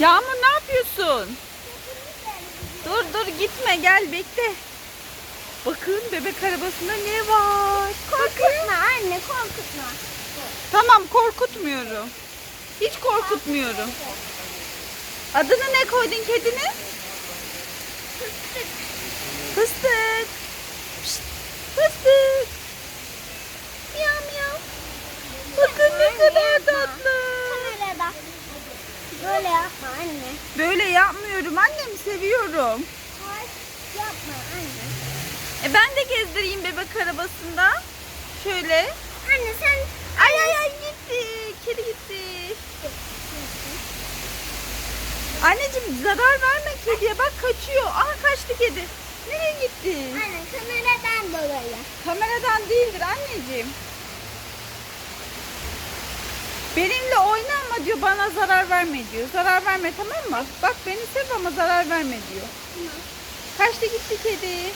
Yağmur ne yapıyorsun? Dur dur gitme gel bekle. Bakın bebek arabasında ne var? Korkutma anne korkutma. Tamam korkutmuyorum. Hiç korkutmuyorum. Adını ne koydun kedinin? Fıstık. Fıstık. Böyle yapma anne. Böyle yapmıyorum annem seviyorum. Hayır yapma anne. E ben de gezdireyim bebek arabasında. Şöyle. Anne sen Ay ay ay gitti. Kedi gitti. Anneciğim zarar verme kediye bak kaçıyor. Aha kaçtı kedi. Nereye gitti? anne kameradan dolayı. Kameradan değildir anneciğim. Benimle oynama diyor bana zarar verme diyor. Zarar verme tamam mı? Bak beni sev ama zarar verme diyor. Kaçtı gitti kedi.